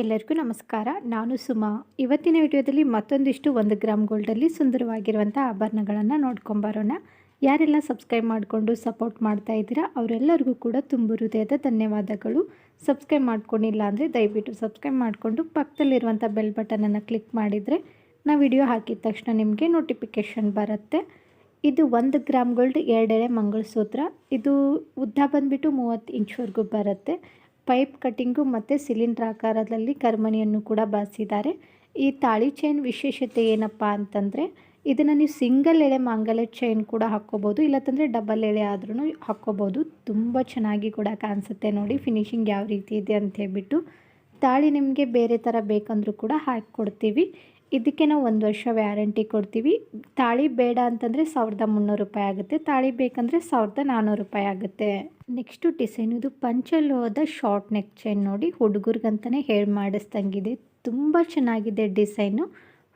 ಎಲ್ಲರಿಗೂ ನಮಸ್ಕಾರ. ನಾನು ಸುಮಾ. ಇವತ್ತಿನ ವಿಡಿಯೋದಲ್ಲಿ ಮತ್ತೊಂದಿಷ್ಟು ಒಂದು ಗ್ರಾಮ್ ಗೋಲ್ಡಲ್ಲಿ ಸುಂದರವಾಗಿರುವಂಥ ಆಭರಣಗಳನ್ನು ನೋಡ್ಕೊಂಬರೋಣ ಯಾರೆಲ್ಲ ಸಬ್ಸ್ಕ್ರೈಬ್ ಮಾಡಿಕೊಂಡು ಸಪೋರ್ಟ್ ಮಾಡ್ತಾ ಇದ್ದೀರಾ, ಅವರೆಲ್ಲರಿಗೂ ಕೂಡ ತುಂಬ ಹೃದಯದ ಧನ್ಯವಾದಗಳು. ಸಬ್ಸ್ಕ್ರೈಬ್ ಮಾಡ್ಕೊಂಡಿಲ್ಲ ಅಂದರೆ ದಯವಿಟ್ಟು ಸಬ್ಸ್ಕ್ರೈಬ್ ಮಾಡಿಕೊಂಡು ಪಕ್ಕದಲ್ಲಿರುವಂಥ ಬೆಲ್ ಬಟನನ್ನು ಕ್ಲಿಕ್ ಮಾಡಿದರೆ ನಾ ವಿಡಿಯೋ ಹಾಕಿದ ತಕ್ಷಣ ನಿಮಗೆ ನೋಟಿಫಿಕೇಷನ್ ಬರುತ್ತೆ. ಇದು ಒಂದು ಗ್ರಾಮ್ ಗೋಲ್ಡ್, ಎರಡೆಳೆ ಮಂಗಳಸೂತ್ರ. ಇದು ಉದ್ದ ಬಂದುಬಿಟ್ಟು ಮೂವತ್ತು ಇಂಚ್ವರೆಗೂ ಬರುತ್ತೆ. ಪೈಪ್ ಕಟ್ಟಿಂಗು ಮತ್ತು ಸಿಲಿಂಡ್ರ್ ಆಕಾರದಲ್ಲಿ ಕರ್ಮಣಿಯನ್ನು ಕೂಡ ಬಳಸಿದ್ದಾರೆ ಈ ತಾಳಿ ಚೈನ್ ವಿಶೇಷತೆ ಏನಪ್ಪ ಅಂತಂದರೆ, ಇದನ್ನು ನೀವು ಸಿಂಗಲ್ ಎಳೆ ಮಾಂಗಲ್ಯ ಚೈನ್ ಕೂಡ ಹಾಕ್ಕೋಬೋದು, ಇಲ್ಲತ್ತಂದರೆ ಡಬಲ್ ಎಳೆ ಆದ್ರೂ ಹಾಕ್ಕೋಬೋದು. ತುಂಬ ಚೆನ್ನಾಗಿ ಕೂಡ ಕಾಣಿಸುತ್ತೆ ನೋಡಿ ಫಿನಿಶಿಂಗ್ ಯಾವ ರೀತಿ ಇದೆ ಅಂತ ಹೇಳ್ಬಿಟ್ಟು. ತಾಳಿ ನಿಮಗೆ ಬೇರೆ ಥರ ಬೇಕಂದ್ರೂ ಕೂಡ ಹಾಕಿ ಕೊಡ್ತೀವಿ ಇದಕ್ಕೆ ನಾವು ಒಂದು ವರ್ಷ ವ್ಯಾರಂಟಿ ಕೊಡ್ತೀವಿ. ತಾಳಿ ಬೇಡ ಅಂತಂದರೆ ಸಾವಿರದ ಮುನ್ನೂರು ರೂಪಾಯಿ ಆಗುತ್ತೆ. ತಾಳಿ ಬೇಕಂದರೆ ಸಾವಿರದ ನಾನ್ನೂರು ರೂಪಾಯಿ ಆಗುತ್ತೆ. ನೆಕ್ಸ್ಟು ಡಿಸೈನ್, ಇದು ಪಂಚಲೋಹದ ಶಾರ್ಟ್ ನೆಕ್ ಚೈನ್ ನೋಡಿ. ಹುಡುಗರಿಗಂತಲೇ ಹೇಳಿ ಮಾಡಿಸ್ದಂಗಿದೆ. ತುಂಬ ಚೆನ್ನಾಗಿದೆ ಡಿಸೈನು.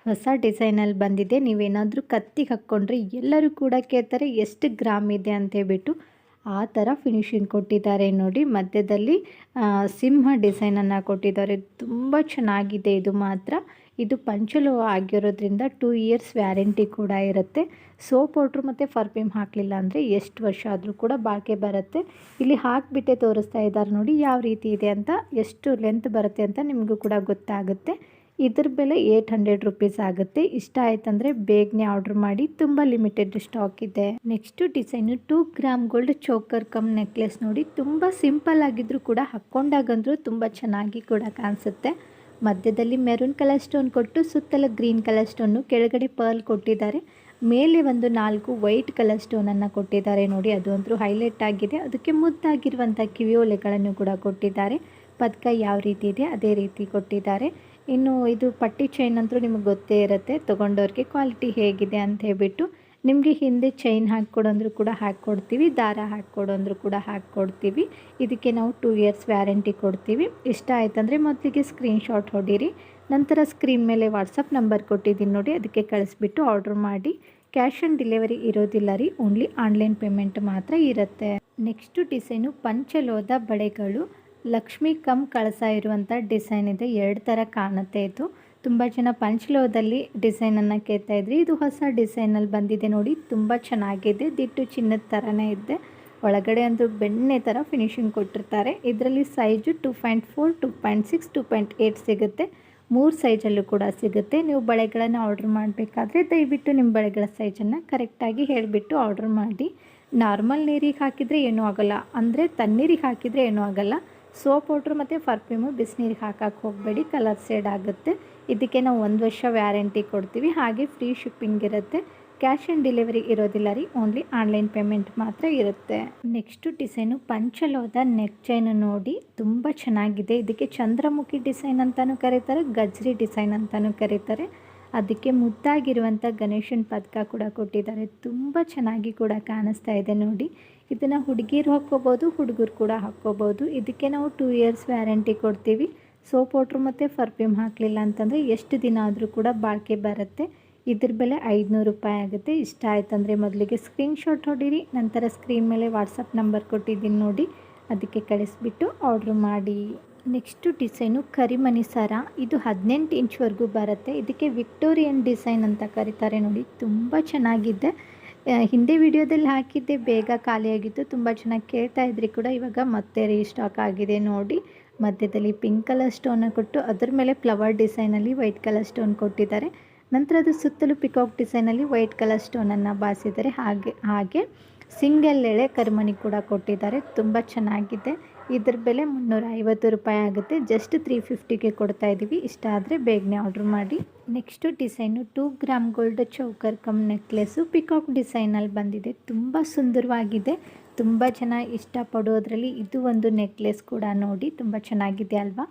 ಹೊಸ ಡಿಸೈನಲ್ಲಿ ಬಂದಿದೆ. ನೀವೇನಾದರೂ ಕತ್ತಿಗೆ ಹಾಕ್ಕೊಂಡ್ರೆ ಎಲ್ಲರೂ ಕೂಡ ಕೇಳ್ತಾರೆ, ಎಷ್ಟು ಗ್ರಾಮ್ ಇದೆ? ಅಂತ ಹೇಳ್ಬಿಟ್ಟು ಆ ಥರ ಫಿನಿಶಿಂಗ್ ಕೊಟ್ಟಿದ್ದಾರೆ ನೋಡಿ. ಮಧ್ಯದಲ್ಲಿ ಸಿಂಹ ಡಿಸೈನನ್ನು ಕೊಟ್ಟಿದ್ದಾರೆ. ತುಂಬ ಚೆನ್ನಾಗಿದೆ ಇದು ಮಾತ್ರ. ಇದು ಪಂಚಲು ಆಗಿರೋದ್ರಿಂದ ಟೂ ಇಯರ್ಸ್ ವ್ಯಾರಂಟಿ ಕೂಡ ಇರುತ್ತೆ. ಸೋಪ್ ಪೌಡ್ರು ಮತ್ತು ಫರ್ಫ್ಯೂಮ್ ಹಾಕಲಿಲ್ಲ ಅಂದರೆ ಎಷ್ಟು ವರ್ಷ ಆದರೂ ಕೂಡ ಬಾಳಿಕೆ ಬರುತ್ತೆ. ಇಲ್ಲಿ ಹಾಕಿಬಿಟ್ಟೆ ತೋರಿಸ್ತಾ ಇದ್ದಾರೆ ನೋಡಿ ಯಾವ ರೀತಿ ಇದೆ ಅಂತ, ಎಷ್ಟು ಲೆಂತ್ ಬರುತ್ತೆ ಅಂತ ನಿಮಗೂ ಕೂಡ ಗೊತ್ತಾಗುತ್ತೆ. ಇದ್ರ ಬೆಲೆ ಏಯ್ಟ್ ಹಂಡ್ರೆಡ್ ರುಪೀಸ್ ಆಗುತ್ತೆ. ಇಷ್ಟ ಆಯ್ತಂದರೆ ಬೇಗನೆ ಆರ್ಡ್ರ್ ಮಾಡಿ, ತುಂಬ ಲಿಮಿಟೆಡ್ ಸ್ಟಾಕ್ ಇದೆ. Next design two gram gold choker cum necklace ನೋಡಿ ತುಂಬ ಸಿಂಪಲ್ ಆಗಿದ್ರು ಕೂಡ ಹಾಕ್ಕೊಂಡಾಗಂದ್ರೂ ತುಂಬ ಚೆನ್ನಾಗಿ ಕೂಡ ಕಾಣಿಸುತ್ತೆ. ಮಧ್ಯದಲ್ಲಿ ಮೆರೂನ್ ಕಲರ್ ಸ್ಟೋನ್ ಕೊಟ್ಟು ಸುತ್ತಲ ಗ್ರೀನ್ ಕಲರ್ ಸ್ಟೋನು ಕೆಳಗಡೆ ಪರ್ಲ್ ಕೊಟ್ಟಿದ್ದಾರೆ. ಮೇಲೆ ಒಂದು ನಾಲ್ಕು ವೈಟ್ ಕಲರ್ ಸ್ಟೋನನ್ನು ಕೊಟ್ಟಿದ್ದಾರೆ ನೋಡಿ, ಅದು ಹೈಲೈಟ್ ಆಗಿದೆ. ಅದಕ್ಕೆ ಮುದ್ದಾಗಿರುವಂಥ ಕಿವಿಯೋಲೆಗಳನ್ನು ಕೂಡ ಕೊಟ್ಟಿದ್ದಾರೆ. ಪದಕ ಯಾವ ರೀತಿ ಇದೆ, ಅದೇ ರೀತಿ ಕೊಟ್ಟಿದ್ದಾರೆ. ಇನ್ನು ಇದು ಪಟ್ಟಿ ಚೈನ್ ಅಂತೂ ನಿಮಗೆ ಗೊತ್ತೇ ಇರುತ್ತೆ. ತೊಗೊಂಡವ್ರಿಗೆ ಕ್ವಾಲಿಟಿ ಹೇಗಿದೆ ಅಂತ ಹೇಳ್ಬಿಟ್ಟು ನಿಮಗೆ ಹಿಂದೆ ಚೈನ್ ಹಾಕ್ಕೊಡಂದ್ರೂ ಕೂಡ ಹಾಕ್ಕೊಡ್ತೀವಿ, ದಾರ ಹಾಕ್ಕೊಡಂದ್ರೂ ಕೂಡ ಹಾಕ್ಕೊಡ್ತೀವಿ. ಇದಕ್ಕೆ ನಾವು ಟೂ ಇಯರ್ಸ್ ವ್ಯಾರಂಟಿ ಕೊಡ್ತೀವಿ. ಇಷ್ಟ ಆಯ್ತಂದರೆ ಮೊದಲಿಗೆ ಸ್ಕ್ರೀನ್ಶಾಟ್ ಹೊಡೀರಿ. ನಂತರ ಸ್ಕ್ರೀನ್ ಮೇಲೆ ವಾಟ್ಸಪ್ ನಂಬರ್ ಕೊಟ್ಟಿದ್ದೀನಿ ನೋಡಿ, ಅದಕ್ಕೆ ಕಳಿಸ್ಬಿಟ್ಟು ಆರ್ಡ್ರ್ ಮಾಡಿ. ಕ್ಯಾಶ್ ಆನ್ ಡೆಲಿವರಿ ಇರೋದಿಲ್ಲ ರೀ ಓನ್ಲಿ ಆನ್ಲೈನ್ ಪೇಮೆಂಟ್ ಮಾತ್ರ ಇರುತ್ತೆ. ನೆಕ್ಸ್ಟು ಡಿಸೈನು ಪಂಚಲೋದ ಬಳೆಗಳು. ಲಕ್ಷ್ಮಿ ಕಮ್ ಕಳಸ ಇರುವಂಥ ಡಿಸೈನ್ ಇದೆ, ಎರಡು ಥರ ಕಾಣುತ್ತೆ ಇದು. ತುಂಬ ಜನ ಪಂಚಲೋದಲ್ಲಿ ಡಿಸೈನನ್ನು ಕೇಳ್ತಾ ಇದ್ರಿ. ಇದು ಹೊಸ ಡಿಸೈನಲ್ಲಿ ಬಂದಿದೆ ನೋಡಿ, ತುಂಬ ಚೆನ್ನಾಗಿದೆ. ದಿಟ್ಟು ಚಿನ್ನದ ಥರನೇ ಇದೆ. ಒಳಗಡೆ ಒಂದು ಬೆಣ್ಣೆ ಥರ ಫಿನಿಶಿಂಗ್ ಕೊಟ್ಟಿರ್ತಾರೆ. ಇದರಲ್ಲಿ size two point four to point six to point eight ಸಿಗುತ್ತೆ. ಮೂರು ಸೈಜಲ್ಲೂ ಕೂಡ ಸಿಗುತ್ತೆ. ನೀವು ಬಳೆಗಳನ್ನು ಆರ್ಡ್ರ್ ಮಾಡಬೇಕಾದ್ರೆ ದಯವಿಟ್ಟು ನಿಮ್ಮ ಬಳೆಗಳ ಸೈಜನ್ನು ಕರೆಕ್ಟಾಗಿ ಹೇಳಿಬಿಟ್ಟು ಆರ್ಡ್ರ್ ಮಾಡಿ. ನಾರ್ಮಲ್ ನೀರಿಗೆ ಹಾಕಿದರೆ ಏನೂ ಆಗೋಲ್ಲ. ಅಂದರೆ ತಣ್ಣೀರಿಗೆ ಹಾಕಿದರೆ ಏನೂ ಆಗೋಲ್ಲ. ಸೋಪ್ ಪೌಡ್ರ್ ಮತ್ತು ಪರ್ಫ್ಯೂಮು, ಬಿಸಿನೀರಿಗೆ ಹಾಕಕ್ಕೆ ಹೋಗಬೇಡಿ, ಕಲರ್ ಸೇಡ್ ಆಗುತ್ತೆ. ಇದಕ್ಕೆ ನಾವು ಒಂದು ವರ್ಷ ವ್ಯಾರಂಟಿ ಕೊಡ್ತೀವಿ. ಹಾಗೆ ಫ್ರೀ ಶಿಪ್ಪಿಂಗ್ ಇರುತ್ತೆ. ಕ್ಯಾಶ್ ಆನ್ ಡೆಲಿವರಿ ಇರೋದಿಲ್ಲ ರೀ, ಓನ್ಲಿ ಆನ್ಲೈನ್ ಪೇಮೆಂಟ್ ಮಾತ್ರ ಇರುತ್ತೆ. ನೆಕ್ಸ್ಟು ಡಿಸೈನು ಪಂಚಲೋದ ನೆಕ್ ಚೈನ್ ನೋಡಿ, ತುಂಬ ಚೆನ್ನಾಗಿದೆ. ಇದಕ್ಕೆ ಚಂದ್ರಮುಖಿ ಡಿಸೈನ್ ಅಂತಲೂ ಕರೀತಾರೆ, ಗಜ್ರಿ ಡಿಸೈನ್ ಅಂತಲೂ ಕರೀತಾರೆ. ಅದಕ್ಕೆ ಮುದ್ದಾಗಿರುವಂಥ ಗಣೇಶನ ಪದಕ ಕೂಡ ಕೊಟ್ಟಿದ್ದಾರೆ. ತುಂಬ ಚೆನ್ನಾಗಿ ಕೂಡ ಕಾಣಿಸ್ತಾ ಇದೆ ನೋಡಿ. ಇದನ್ನು ಹುಡುಗಿರು ಹಾಕ್ಕೋಬೋದು, ಹುಡುಗರು ಕೂಡ ಹಾಕ್ಕೋಬೋದು. ಇದಕ್ಕೆ ನಾವು ಟೂ ಇಯರ್ಸ್ ವ್ಯಾರಂಟಿ ಕೊಡ್ತೀವಿ. ಸೋಪ್ ಪೌಡ್ರು ಮತ್ತು ಫರ್ಫ್ಯೂಮ್ ಹಾಕಲಿಲ್ಲ ಅಂತಂದರೆ ಎಷ್ಟು ದಿನ ಆದರೂ ಕೂಡ ಬಾಳಿಕೆ ಬರುತ್ತೆ. ಇದ್ರ ಬೆಲೆ ಐದುನೂರು ರೂಪಾಯಿ ಆಗುತ್ತೆ. ಇಷ್ಟ ಆಯ್ತಂದರೆ ಮೊದಲಿಗೆ ಸ್ಕ್ರೀನ್ಶಾಟ್ ಹೊಡೀರಿ. ನಂತರ ಸ್ಕ್ರೀನ್ ಮೇಲೆ ವಾಟ್ಸಪ್ ನಂಬರ್ ಕೊಟ್ಟಿದ್ದೀನಿ ನೋಡಿ. ಅದಕ್ಕೆ ಕಳಿಸ್ಬಿಟ್ಟು ಆರ್ಡ್ರ್ ಮಾಡಿ. ನೆಕ್ಸ್ಟು ಡಿಸೈನು ಕರಿಮಣಿ ಸರ ಇದು ಹದಿನೆಂಟು ಇಂಚ್ವರೆಗೂ ಬರುತ್ತೆ. ಇದಕ್ಕೆ ವಿಕ್ಟೋರಿಯನ್ ಡಿಸೈನ್ ಅಂತ ಕರೀತಾರೆ ನೋಡಿ. ತುಂಬ ಚೆನ್ನಾಗಿದೆ. ಹಿಂದೆ ವಿಡಿಯೋದಲ್ಲಿ ಹಾಕಿದ್ದೆ, ಬೇಗ ಖಾಲಿಯಾಗಿತ್ತು. ತುಂಬ ಚೆನ್ನಾಗಿ ಕೇಳ್ತಾ ಇದ್ರಿ ಕೂಡ. ಇವಾಗ ಮತ್ತೆ ರೀಸ್ಟಾಕ್ ಆಗಿದೆ ನೋಡಿ. ಮಧ್ಯದಲ್ಲಿ ಪಿಂಕ್ ಕಲರ್ ಸ್ಟೋನ ಕೊಟ್ಟು ಅದ್ರ ಮೇಲೆ ಫ್ಲವರ್ ಡಿಸೈನಲ್ಲಿ ವೈಟ್ ಕಲರ್ ಸ್ಟೋನ್ ಕೊಟ್ಟಿದ್ದಾರೆ. ನಂತರ ಅದು ಸುತ್ತಲೂ ಪಿಕಾಕ್ ಡಿಸೈನಲ್ಲಿ ವೈಟ್ ಕಲರ್ ಸ್ಟೋನನ್ನು ಬಾಸಿದ್ದಾರೆ ಹಾಗೆ ಹಾಗೆ ಸಿಂಗಲ್ ಎಳೆ ಕರಿಮಣಿ ಕೂಡ ಕೊಟ್ಟಿದ್ದಾರೆ. ತುಂಬ ಚೆನ್ನಾಗಿದೆ. ಇದ್ರ ಬೆಲೆ ಮುನ್ನೂರ ಐವತ್ತು ರೂಪಾಯಿ ಆಗುತ್ತೆ. ಜಸ್ಟ್ ತ್ರೀ ಫಿಫ್ಟಿಗೆ ಕೊಡ್ತಾ ಇದ್ದೀವಿ ಇಷ್ಟ ಆದರೆ ಬೇಗನೆ ಆರ್ಡ್ರ್ ಮಾಡಿ. Next design two gram gold choker cum necklace peacock ಡಿಸೈನಲ್ಲಿ ಬಂದಿದೆ. ತುಂಬ ಸುಂದರವಾಗಿದೆ. ತುಂಬ ಜನ ಇಷ್ಟಪಡೋದ್ರಲ್ಲಿ ಇದು ಒಂದು ನೆಕ್ಲೆಸ್ ಕೂಡ ನೋಡಿ ತುಂಬ ಚೆನ್ನಾಗಿದೆ ಅಲ್ವಾ?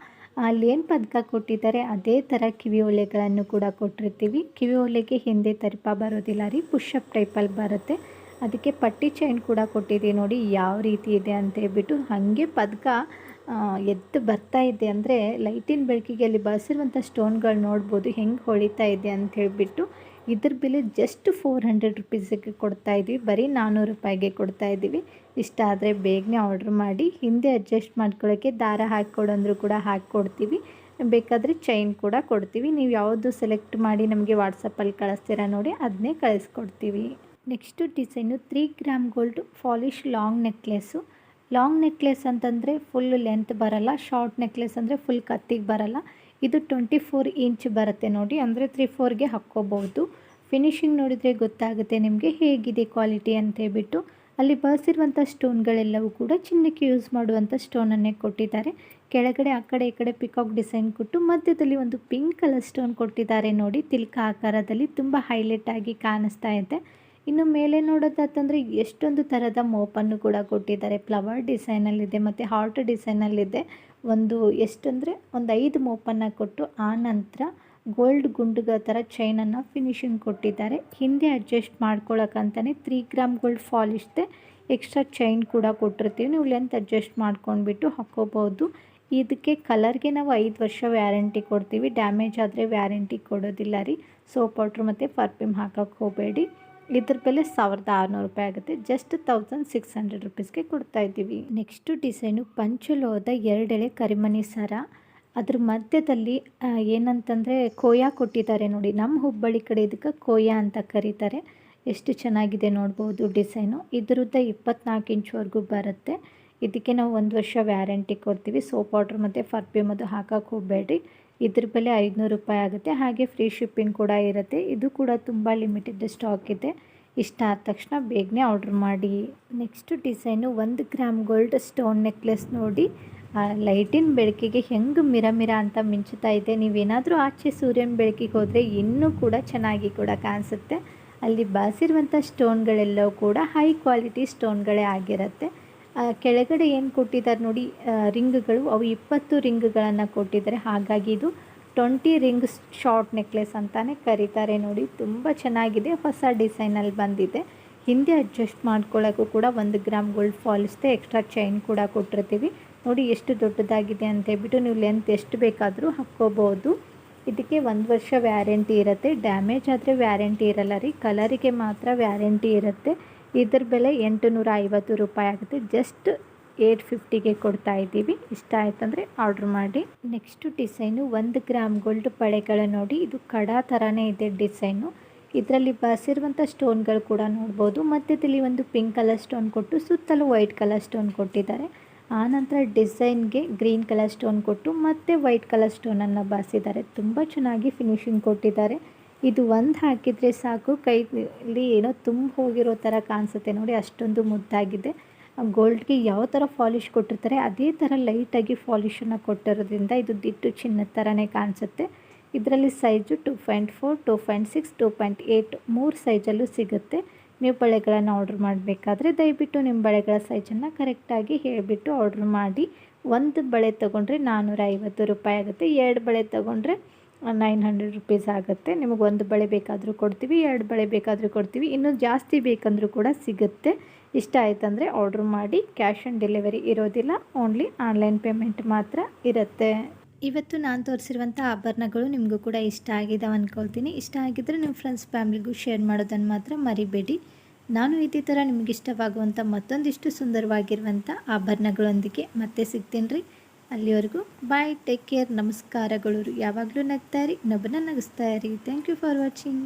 ಅಲ್ಲಿ ಏನು ಪದಕ ಕೊಟ್ಟಿದ್ದಾರೆ ಅದೇ ಥರ ಕಿವಿ ಒಲೆಗಳನ್ನು ಕೂಡ ಕೊಟ್ಟಿರ್ತೀವಿ. ಕಿವಿ ಒಲೆಗೆ ಹಿಂದೆ ತರಿಪ ಬರೋದಿಲ್ಲ ರೀ ಪುಷಪ್ ಟೈಪಲ್ಲಿ ಬರುತ್ತೆ. ಅದಕ್ಕೆ ಪಟ್ಟಿ ಚೈನ್ ಕೂಡ ಕೊಟ್ಟಿದ್ದೀವಿ ನೋಡಿ, ಯಾವ ರೀತಿ ಇದೆ ಅಂತ ಹೇಳ್ಬಿಟ್ಟು ಹಾಗೆ ಪದಕ ಎದ್ದು ಬರ್ತಾ ಇದೆ ಅಂದರೆ ಲೈಟಿನ ಬೆಳಕಿಗೆ ಅಲ್ಲಿ ಬಳಸಿರುವಂಥ ಸ್ಟೋನ್ಗಳು ನೋಡ್ಬೋದು, ಹೆಂಗೆ ಹೊಳಿತಾ ಇದೆ ಅಂತ ಹೇಳ್ಬಿಟ್ಟು ಇದ್ರ ಬೆಲೆ ಜಸ್ಟ್ ಫೋರ್ ಹಂಡ್ರೆಡ್ ರುಪೀಸಿಗೆ ಕೊಡ್ತಾ ಇದ್ವಿ. ಬರೀ ನಾನ್ನೂರು ರೂಪಾಯಿಗೆ ಕೊಡ್ತಾ ಇದ್ದೀವಿ. ಇಷ್ಟ ಆದರೆ ಬೇಗನೆ ಆರ್ಡ್ರ್ ಮಾಡಿ, ಹಿಂದೆ ಅಡ್ಜಸ್ಟ್ ಮಾಡ್ಕೊಳ್ಳೋಕ್ಕೆ ದಾರ ಹಾಕ್ಕೊಡಂದ್ರೂ ಕೂಡ ಹಾಕ್ಕೊಡ್ತೀವಿ. ಬೇಕಾದರೆ ಚೈನ್ ಕೂಡ ಕೊಡ್ತೀವಿ. ನೀವು ಯಾವುದು ಸೆಲೆಕ್ಟ್ ಮಾಡಿ ನಮಗೆ ವಾಟ್ಸಪ್ಪಲ್ಲಿ ಕಳಿಸ್ತೀರಾ ನೋಡಿ ಅದನ್ನೇ ಕಳಿಸ್ಕೊಡ್ತೀವಿ. Next design three gram gold polish long necklace. Long necklace ಅಂತಂದರೆ ಫುಲ್ ಲೆಂತ್ ಬರಲ್ಲ, ಶಾರ್ಟ್ ನೆಕ್ಲೆಸ್ ಅಂದರೆ ಫುಲ್ ಕತ್ತಿಗೆ ಬರಲ್ಲ. ಇದು ಟ್ವೆಂಟಿ ಫೋರ್ ಇಂಚ್ ಬರುತ್ತೆ ನೋಡಿ, ಅಂದರೆ ತ್ರೀ ಫೋರ್ಗೆ ಹಾಕ್ಕೋಬಹುದು. ಫಿನಿಶಿಂಗ್ ನೋಡಿದರೆ ಗೊತ್ತಾಗುತ್ತೆ ನಿಮಗೆ ಹೇಗಿದೆ ಕ್ವಾಲಿಟಿ ಅಂತ ಹೇಳ್ಬಿಟ್ಟು. ಅಲ್ಲಿ ಬಳಸಿರುವಂಥ ಸ್ಟೋನ್ಗಳೆಲ್ಲವೂ ಕೂಡ ಚಿನ್ನಕ್ಕೆ ಯೂಸ್ ಮಾಡುವಂಥ ಸ್ಟೋನನ್ನೇ ಕೊಟ್ಟಿದ್ದಾರೆ. ಕೆಳಗಡೆ, ಆ ಕಡೆ, ಈ ಕಡೆ ಪಿಕಾಕ್ ಡಿಸೈನ್ ಕೊಟ್ಟು ಮಧ್ಯದಲ್ಲಿ ಒಂದು ಪಿಂಕ್ ಕಲರ್ ಸ್ಟೋನ್ ಕೊಟ್ಟಿದ್ದಾರೆ ನೋಡಿ. ತಿಲ್ಕ ಆಕಾರದಲ್ಲಿ ತುಂಬ ಹೈಲೈಟ್ ಆಗಿ ಕಾಣಿಸ್ತಾ ಇದೆ. ಇನ್ನು ಮೇಲೆ ನೋಡೋದಾತಂದರೆ ಎಷ್ಟೊಂದು ಥರದ ಮೋಪನ್ನು ಕೂಡ ಕೊಟ್ಟಿದ್ದಾರೆ. ಫ್ಲವರ್ ಡಿಸೈನಲ್ಲಿದೆ ಮತ್ತು ಹಾರ್ಟ್ ಡಿಸೈನಲ್ಲಿದೆ. ಒಂದು ಎಷ್ಟಂದರೆ ಒಂದು ಐದು ಮೋಪನ್ನು ಕೊಟ್ಟು ಆ ನಂತರ ಗೋಲ್ಡ್ ಗುಂಡುಗ ಥರ ಚೈನನ್ನು ಫಿನಿಶಿಂಗ್ ಕೊಟ್ಟಿದ್ದಾರೆ. ಹಿಂದೆ ಅಡ್ಜಸ್ಟ್ ಮಾಡ್ಕೊಳ್ಳೋಕ್ಕಂತಲೇ ತ್ರೀ ಗ್ರಾಮ್ ಗೋಲ್ಡ್ ಫಾಲಿಶ್ದೆ ಎಕ್ಸ್ಟ್ರಾ ಚೈನ್ ಕೂಡ ಕೊಟ್ಟಿರ್ತೀವಿ. ನೀವು ಲೆಂತ್ ಅಡ್ಜಸ್ಟ್ ಮಾಡ್ಕೊಂಡ್ಬಿಟ್ಟು ಹಾಕ್ಕೋಬೋದು ಇದಕ್ಕೆ ಕಲರ್ಗೆ ನಾವು ಐದು ವರ್ಷ ವ್ಯಾರಂಟಿ ಕೊಡ್ತೀವಿ. ಡ್ಯಾಮೇಜ್ ಆದರೆ ವ್ಯಾರಂಟಿ ಕೊಡೋದಿಲ್ಲ ರೀ. ಸೋಪ್ ಪೌಡ್ರ್ ಮತ್ತು ಪರ್ಫ್ಯೂಮ್ ಹಾಕೋಕ್ಕೆ ಹೋಗಬೇಡಿ. ಇದ್ರ ಬೆಲೆ ಸಾವಿರದ ಆರುನೂರು ರೂಪಾಯಿ ಆಗುತ್ತೆ. ಜಸ್ಟ್ ತೌಸಂಡ್ ಸಿಕ್ಸ್ ಹಂಡ್ರೆಡ್ ರುಪೀಸ್ಗೆ ಕೊಡ್ತಾ ಇದ್ದೀವಿ. ನೆಕ್ಸ್ಟು ಡಿಸೈನು ಪಂಚುಲೋದ ಎರಡೆಳೆ ಕರಿಮಣಿ ಸರ. ಅದ್ರ ಮಧ್ಯದಲ್ಲಿ ಏನಂತಂದರೆ ಕೋಯಾ ಕೊಟ್ಟಿದ್ದಾರೆ ನೋಡಿ. ನಮ್ಮ ಹುಬ್ಬಳ್ಳಿ ಕಡೆ ಇದಕ್ಕೆ ಕೋಯಾ ಅಂತ ಕರೀತಾರೆ. ಎಷ್ಟು ಚೆನ್ನಾಗಿದೆ ನೋಡ್ಬೋದು ಡಿಸೈನು. ಇದ್ರದ್ದು ಇಪ್ಪತ್ನಾಲ್ಕು ಇಂಚ್ವರೆಗೂ ಬರುತ್ತೆ. ಇದಕ್ಕೆ ನಾವು ಒಂದು ವರ್ಷ ವ್ಯಾರಂಟಿ ಕೊಡ್ತೀವಿ. ಸೋಪ್ ಪೌಡ್ರ್ ಮತ್ತು ಪರ್ಫ್ಯೂಮ್ ಅದು ಹಾಕೋಕೆ ಹೋಗಬೇಡಿ ಇದ್ರ ಬೆಲೆ ಐದುನೂರು ರೂಪಾಯಿ ಆಗುತ್ತೆ. ಹಾಗೆ ಫ್ರೀ ಶಿಪ್ಪಿಂಗ್ ಕೂಡ ಇರುತ್ತೆ. ಇದು ಕೂಡ ತುಂಬ ಲಿಮಿಟೆಡ್ ಸ್ಟಾಕ್ ಇದೆ. ಇಷ್ಟ ಆದ ತಕ್ಷಣ ಬೇಗನೆ ಆರ್ಡ್ರ್ ಮಾಡಿ. ನೆಕ್ಸ್ಟ್ ಡಿಸೈನು ಒಂದು ಗ್ರಾಮ್ ಗೋಲ್ಡ್ ಸ್ಟೋನ್ ನೆಕ್ಲೆಸ್ ನೋಡಿ. ಲೈಟಿನ ಬೆಳಕಿಗೆ ಹೆಂಗೆ ಮಿರ ಮಿರ ಅಂತ ಮಿಂಚುತ್ತಾ ಇದೆ. ನೀವೇನಾದರೂ ಆಚೆ ಸೂರ್ಯನ ಬೆಳಕಿಗೆ ಹೋದರೆ ಇನ್ನೂ ಕೂಡ ಚೆನ್ನಾಗಿ ಕೂಡ ಕಾಣಿಸುತ್ತೆ. ಅಲ್ಲಿ ಬಳಸಿರುವಂಥ ಸ್ಟೋನ್ಗಳೆಲ್ಲವೂ ಕೂಡ ಹೈ ಕ್ವಾಲಿಟಿ ಸ್ಟೋನ್ಗಳೇ ಆಗಿರುತ್ತೆ. ಕೆಳಗಡೆ ಏನು ಕೊಟ್ಟಿದ್ದಾರೆ ನೋಡಿ ರಿಂಗ್ಗಳು, ಅವು ಇಪ್ಪತ್ತು ರಿಂಗ್ಗಳನ್ನು ಕೊಟ್ಟಿದ್ದಾರೆ. ಹಾಗಾಗಿ ಇದು ಟ್ವೆಂಟಿ ರಿಂಗ್ಸ್ ಶಾರ್ಟ್ ನೆಕ್ಲೆಸ್ ಅಂತಾನೆ ಕರೀತಾರೆ ನೋಡಿ. ತುಂಬ ಚೆನ್ನಾಗಿದೆ, ಹೊಸ ಡಿಸೈನಲ್ಲಿ ಬಂದಿದೆ. ಹಿಂದೆ ಅಡ್ಜಸ್ಟ್ ಮಾಡ್ಕೊಳ್ಳೋಕ್ಕೂ ಕೂಡ ಒಂದು ಗ್ರಾಮ್ ಗೋಲ್ಡ್ ಫಾಲಿಸ್ದೆ ಎಕ್ಸ್ಟ್ರಾ ಚೈನ್ ಕೂಡ ಕೊಟ್ಟಿರ್ತೀವಿ. ನೋಡಿ ಎಷ್ಟು ದೊಡ್ಡದಾಗಿದೆ ಅಂತ ಹೇಳ್ಬಿಟ್ಟು ನೀವು ಲೆಂತ್ ಎಷ್ಟು ಬೇಕಾದರೂ ಹಾಕ್ಕೋಬೋದು. ಇದಕ್ಕೆ ಒಂದು ವರ್ಷ ವ್ಯಾರಂಟಿ ಇರುತ್ತೆ. ಡ್ಯಾಮೇಜ್ ಆದರೆ ವ್ಯಾರಂಟಿ ಇರಲ್ಲ ರೀ. ಕಲರಿಗೆ ಮಾತ್ರ ವ್ಯಾರಂಟಿ ಇರುತ್ತೆ. ಇದ್ರ ಬೆಲೆ ಎಂಟು ನೂರ ಐವತ್ತು ರೂಪಾಯಿ ಆಗುತ್ತೆ. ಜಸ್ಟ್ ಏಟ್ ಫಿಫ್ಟಿಗೆ ಕೊಡ್ತಾ ಇದ್ದೀವಿ. ಇಷ್ಟ ಆಯ್ತಂದರೆ ಆರ್ಡ್ರ್ ಮಾಡಿ. ನೆಕ್ಸ್ಟು ಡಿಸೈನು ಒಂದು ಗ್ರಾಮ್ ಗೋಲ್ಡ್ ಪಳೆಗಳು ನೋಡಿ. ಇದು ಕಡಾ ಥರನೇ ಇದೆ ಡಿಸೈನು ಇದರಲ್ಲಿ ಬಸಿರುವಂಥ ಸ್ಟೋನ್ಗಳು ಕೂಡ ನೋಡ್ಬೋದು. ಮಧ್ಯದಲ್ಲಿ ಒಂದು ಪಿಂಕ್ ಕಲರ್ ಸ್ಟೋನ್ ಕೊಟ್ಟು ಸುತ್ತಲೂ ವೈಟ್ ಕಲರ್ ಸ್ಟೋನ್ ಕೊಟ್ಟಿದ್ದಾರೆ. ಆನಂತರ ಡಿಸೈನ್ಗೆ ಗ್ರೀನ್ ಕಲರ್ ಸ್ಟೋನ್ ಕೊಟ್ಟು ಮತ್ತೆ ವೈಟ್ ಕಲರ್ ಸ್ಟೋನನ್ನು ಬಾಸಿದ್ದಾರೆ ತುಂಬ ಚೆನ್ನಾಗಿ ಫಿನಿಶಿಂಗ್ ಕೊಟ್ಟಿದ್ದಾರೆ. ಇದು ಒಂದು ಹಾಕಿದರೆ ಸಾಕು. ಕೈಲಿ ಏನೋ ತುಂಬ ಹೋಗಿರೋ ಥರ ಕಾಣಿಸುತ್ತೆ ನೋಡಿ, ಅಷ್ಟೊಂದು ಮುದ್ದಾಗಿದೆ. ಗೋಲ್ಡ್ಗೆ ಯಾವ ಥರ ಫಾಲಿಶ್ ಕೊಟ್ಟಿರ್ತಾರೆ, ಅದೇ ಥರ ಲೈಟಾಗಿ ಫಾಲಿಶನ್ನು ಕೊಟ್ಟಿರೋದ್ರಿಂದ ಇದು ದಿಟ್ಟು ಚಿನ್ನದ ಥರನೇ ಕಾಣಿಸುತ್ತೆ. ಇದರಲ್ಲಿ size two point four, two point six, two point eight ಮೂರು ಸೈಜಲ್ಲೂ ಸಿಗುತ್ತೆ. ನೀವು ಬಳೆಗಳನ್ನು ಆರ್ಡ್ರ್ ಮಾಡಬೇಕಾದ್ರೆ ದಯವಿಟ್ಟು ನಿಮ್ಮ ಬಳೆಗಳ ಸೈಜನ್ನು ಕರೆಕ್ಟಾಗಿ ಹೇಳಿಬಿಟ್ಟು ಆರ್ಡ್ರ್ ಮಾಡಿ. ಒಂದು ಬಳೆ ತೊಗೊಂಡ್ರೆ ನಾನ್ನೂರ ರೂಪಾಯಿ ಆಗುತ್ತೆ. ಎರಡು ಬಳೆ ತೊಗೊಂಡ್ರೆ ನೈನ್ ಹಂಡ್ರೆಡ್ ರುಪೀಸ್ ಆಗುತ್ತೆ. ನಿಮಗೆ ಒಂದು ಬಳೆ ಬೇಕಾದರೂ ಕೊಡ್ತೀವಿ, ಎರಡು ಬಳೆ ಬೇಕಾದರೂ ಕೊಡ್ತೀವಿ. ಇನ್ನೂ ಜಾಸ್ತಿ ಬೇಕಂದರೂ ಕೂಡ ಸಿಗುತ್ತೆ. ಇಷ್ಟ ಆಯ್ತಂದರೆ ಆರ್ಡ್ರ್ ಮಾಡಿ ಕ್ಯಾಶ್ ಆನ್ ಡೆಲಿವರಿ ಇರೋದಿಲ್ಲ ಓನ್ಲಿ ಆನ್ಲೈನ್ ಪೇಮೆಂಟ್ ಮಾತ್ರ ಇರುತ್ತೆ. ಇವತ್ತು ನಾನು ತೋರಿಸಿರುವಂಥ ಆಭರಣಗಳು ನಿಮಗೂ ಕೂಡ ಇಷ್ಟ ಆಗಿದ್ದಾವೆ ಅಂದ್ಕೊಳ್ತೀನಿ ಇಷ್ಟ ಆಗಿದ್ದರೆ ನಿಮ್ಮ ಫ್ರೆಂಡ್ಸ್ ಫ್ಯಾಮ್ಲಿಗೂ ಶೇರ್ ಮಾಡೋದನ್ನು ಮಾತ್ರ ಮರಿಬೇಡಿ. ನಾನು ಇದೇ ಥರ ನಿಮಗಿಷ್ಟವಾಗುವಂಥ ಮತ್ತೊಂದಿಷ್ಟು ಸುಂದರವಾಗಿರುವಂಥ ಆಭರಣಗಳೊಂದಿಗೆ ಮತ್ತೆ ಸಿಗ್ತೀನಿ ರೀ. ಅಲ್ಲಿವರೆಗೂ ಬಾಯ್ ಟೇಕ್ ಕೇರ್ ನಮಸ್ಕಾರಗಳು. ಯಾವಾಗಲೂ ನಗ್ತಾ ಇರಿ ಇನ್ನೊಬ್ಬನ ನಗಿಸ್ತಾ ಇರಿ. Thank you for watching